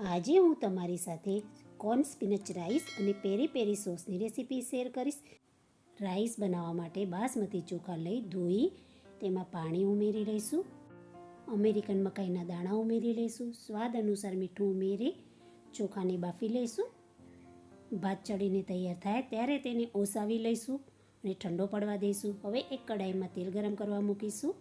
આજે હું તમારી સાથે કોર્ન સ્પિનચ રાઈસ અને પેરી પેરી સોસની રેસીપી શેર કરીશ. રાઈસ બનાવવા માટે બાસમતી ચોખા લઈ ધોઈ, તેમાં પાણી ઉમેરી લઈશું. અમેરિકન મકાઈના દાણા ઉમેરી લઈશું. સ્વાદ અનુસાર મીઠું ઉમેરી ચોખાને બાફી લઈશું. ભાત ચડીને તૈયાર થાય ત્યારે તેને ઓસાવી લઈશું અને ઠંડો પડવા દઈશું. હવે એક કડાઈમાં તેલ ગરમ કરવા મૂકીશું.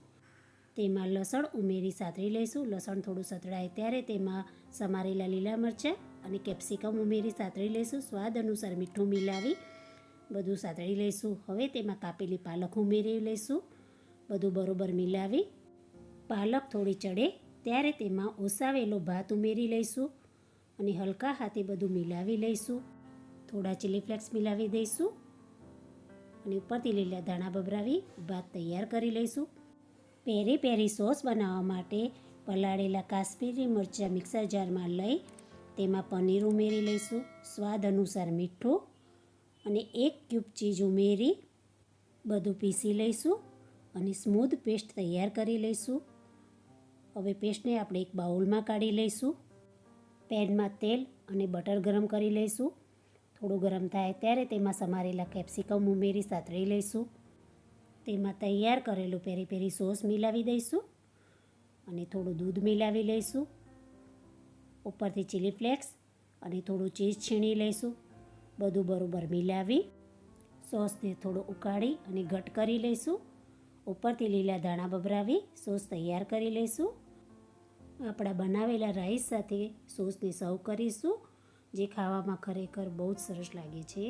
તેમાં લસણ ઉમેરી સાતરી લઈશું. લસણ થોડું સતળાય ત્યારે તેમાં સમારેલા લીલા મરચાં અને કેપ્સિકમ ઉમેરી સાતરી લઈશું. સ્વાદ અનુસાર મીઠું મિલાવી બધું સાતળી લઈશું. હવે તેમાં કાપેલી પાલક ઉમેરી લઈશું. બધું બરોબર મિલાવી પાલક થોડી ચડે ત્યારે તેમાં ઓસાવેલો ભાત ઉમેરી લઈશું અને હલકા હાથે બધું મિલાવી લઈશું. થોડા ચીલી ફ્લેક્સ મિલાવી દઈશું અને ઉપરથી લીલા ધાણા બબરાવી ભાત તૈયાર કરી લઈશું. પેરી પેરી સોસ બનાવવા માટે પલાળેલા કાશ્મીરી મરચાં મિક્સર જારમાં લઈ તેમાં પનીર ઉમેરી લઈશું. સ્વાદ અનુસાર મીઠું અને એક ક્યુબ ચીઝ ઉમેરી બધું પીસી લઈશું અને સ્મૂધ પેસ્ટ તૈયાર કરી લઈશું. હવે પેસ્ટને આપણે એક બાઉલમાં કાઢી લઈશું. પેનમાં તેલ અને બટર ગરમ કરી લઈશું. થોડું ગરમ થાય ત્યારે તેમાં સમારેલા કેપ્સિકમ ઉમેરી સાતરી લઈશું. તેમાં તૈયાર કરેલું પેરી પેરી સોસ મિલાવી દઈશું અને થોડું દૂધ મિલાવી લઈશું. ઉપરથી ચીલી ફ્લેક્સ અને થોડું ચીઝ છીણી લઈશું. બધું બરાબર મિલાવી સોસને થોડું ઉકાળી અને ઘટ કરી લઈશું. ઉપરથી લીલા દાણા બબરાવી સોસ તૈયાર કરી લઈશું. આપણા બનાવેલા રાઈસ સાથે સોસને સર્વ કરીશું, જે ખાવામાં ખરેખર બહુ જ સરસ લાગે છે.